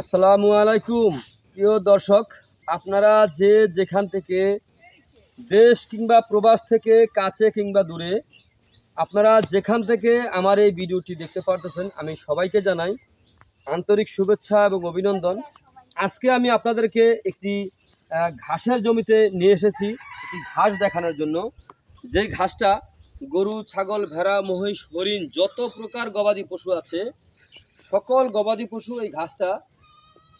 আসসালামু আলাইকুম। প্রিয় দর্শক, আপনারা যে যেখান থেকে দেশ কিংবা প্রবাস থেকে কাছে কিংবা দূরে, আপনারা যেখান থেকে আমার এই ভিডিওটি দেখতে পারতেছেন, আমি সবাইকে জানাই আন্তরিক শুভেচ্ছা এবং অভিনন্দন। আজকে আমি আপনাদেরকে একটি ঘাসের জমিতে নিয়ে এসেছি, একটি ঘাস দেখানোর জন্য। যেই ঘাসটা গরু, ছাগল, ভেড়া, মহিষ, হরিণ, যত প্রকার গবাদি পশু আছে, সকল গবাদি পশু এই ঘাসটা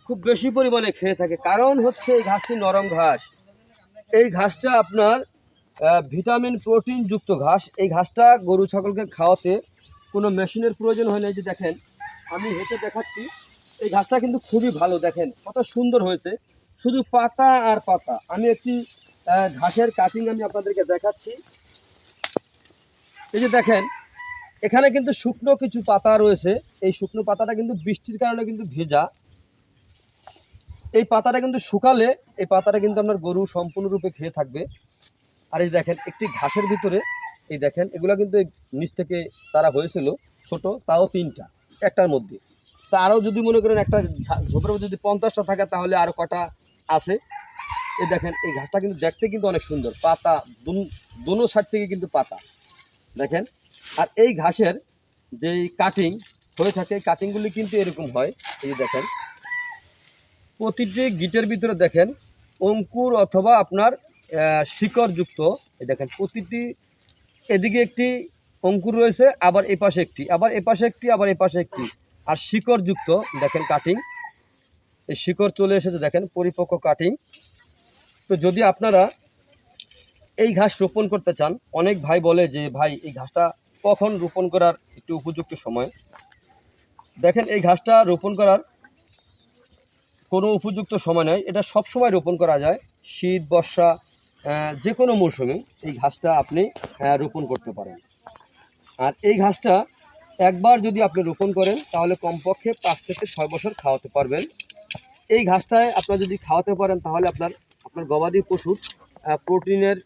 খুব বেশি পরিমাণে খেয়ে থাকে। কারণ হচ্ছে এই ঘাসটি নরম ঘাস। এই ঘাসটা আপনার ভিটামিন, প্রোটিন যুক্ত ঘাস। এই ঘাসটা গরু, ছাগলকে খাওয়াতে কোনো মেশিনের প্রয়োজন হয় না। যে দেখেন, আমি হেঁটে দেখাচ্ছি, এই ঘাসটা কিন্তু খুবই ভালো। দেখেন, কত সুন্দর হয়েছে। শুধু পাতা আর পাতা। আমি একটি ঘাসের কাটিং আমি আপনাদেরকে দেখাচ্ছি। এই যে দেখেন, এখানে কিন্তু শুকনো কিছু পাতা রয়েছে। এই শুকনো পাতাটা কিন্তু বৃষ্টির কারণে কিন্তু ভেজা। এই পাতাটা কিন্তু শুকালে এই পাতাটা কিন্তু আপনার গরু সম্পূর্ণরূপে খেয়ে থাকবে। আর এই দেখেন, একটি ঘাসের ভিতরে, এই দেখেন, এগুলো কিন্তু নিচ থেকে তারা হয়েছিল, ছোট, তাও তিনটা, একটার মধ্যে। তা আরও যদি মনে করেন একটা ঝোপের মধ্যে যদি পঞ্চাশটা থাকে, তাহলে আরও কটা আছে। এই দেখেন, এই ঘাসটা কিন্তু দেখতে কিন্তু অনেক সুন্দর, পাতা, দুনো সাইড থেকে কিন্তু পাতা। দেখেন, আর এই ঘাসের যেই কাটিং হয়ে থাকে কাটিংগুলি কিন্তু এরকম হয়, এই দেখেন। প্রতিটি গিটের ভিতরে দেখেন অঙ্কুর অথবা আপনার শিকড়যুক্ত। দেখেন, প্রতিটি এদিকে একটি অঙ্কুর রয়েছে, আবার এ পাশে একটি, আবার এ পাশে একটি, আবার এ পাশে একটি। আর শিকড়যুক্ত, দেখেন কাটিং এই শিকড় চলে এসেছে, দেখেন, পরিপক্ক কাটিং তো যদি আপনারা এই ঘাস রোপণ করতে চান, অনেক ভাই বলে যে, ভাই, এই ঘাসটা কখন রোপণ করার একটু উপযুক্ত সময়? দেখেন, এই ঘাসটা রোপণ করার কোনো উপযুক্ত সময় নয়। এটা সব সময় রোপণ করা যায়। শীত, বর্ষা যে কোনো মৌসুমে এই ঘাসটা আপনি রোপণ করতে পারেন। আর এই ঘাসটা একবার যদি আপনি রোপণ করেন, তাহলে কমপক্ষে পাঁচ থেকে ছয় বছর খাওয়াতে পারবেন। এই ঘাসটায় আপনার যদি খাওয়াতে পারেন, তাহলে আপনার আপনার গবাদি পশুর প্রোটিনের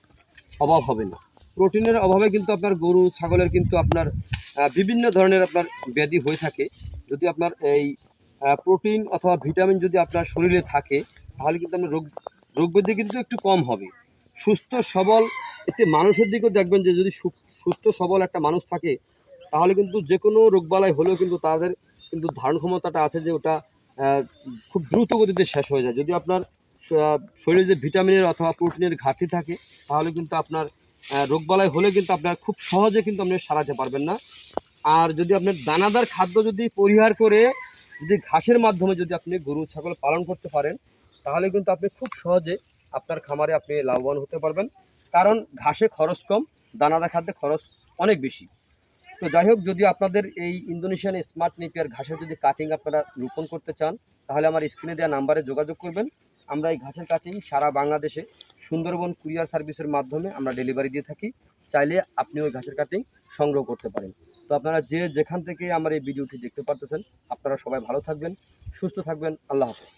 অভাব হবে না। প্রোটিনের অভাবে কিন্তু আপনার গরু, ছাগলের কিন্তু আপনার বিভিন্ন ধরনের আপনার ব্যাধি হয়ে থাকে। যদি আপনার এই প্রোটিন অথবা ভিটামিন যদি আপনার শরীরে থাকে, তাহলে কিন্তু আপনার রোগ রোগ ব্যাধি কিন্তু একটু কম হবে। সুস্থ, সবল, একটি মানুষের দিকেও দেখবেন যে যদি সুস্থ, সবল একটা মানুষ থাকে, তাহলে কিন্তু যে কোনো রোগবালাই হলেও কিন্তু তাদের কিন্তু ধারণ ক্ষমতাটা আছে যে ওটা খুব দ্রুত গতিতে শেষ হয়ে যায়। যদি আপনার শরীরে যে ভিটামিনের অথবা প্রোটিনের ঘাটতি থাকে, তাহলে কিন্তু আপনার রোগবালাই হলে কিন্তু আপনার খুব সহজে কিন্তু আপনি সারাতে পারবেন না। আর যদি আপনার দানাদার খাদ্য যদি পরিহার করে যদি ঘাসের মাধ্যমে যদি আপনি গরু, ছাগল পালন করতে পারেন, তাহলে কিন্তু আপনি খুব সহজে আপনার খামারে আপনি লাভবান হতে পারবেন। কারণ ঘাসে খরচ কম, দানাদার খাদ্যে খরচ অনেক বেশি। তো যাই হোক, যদি আপনাদের এই ইন্দোনেশিয়ান স্মার্ট নেপিয়ার ঘাসের যদি কাটিং আপনারা রোপণ করতে চান, তাহলে আমার স্ক্রিনে দেওয়া নাম্বারে যোগাযোগ করবেন। আমরা এই ঘাসের কাটিং সারা বাংলাদেশে সুন্দরবন কুরিয়ার সার্ভিসের মাধ্যমে আমরা ডেলিভারি দিয়ে থাকি। চাইলে আপনি ওই ঘাসের কাটিং সংগ্রহ করতে পারেন। তো আপনারা যে যেখান থেকে আমার এই ভিডিওটি দেখতে পারতেছেন, আপনারা সবাই ভালো থাকবেন, সুস্থ থাকবেন, আল্লাহ হাফেজ।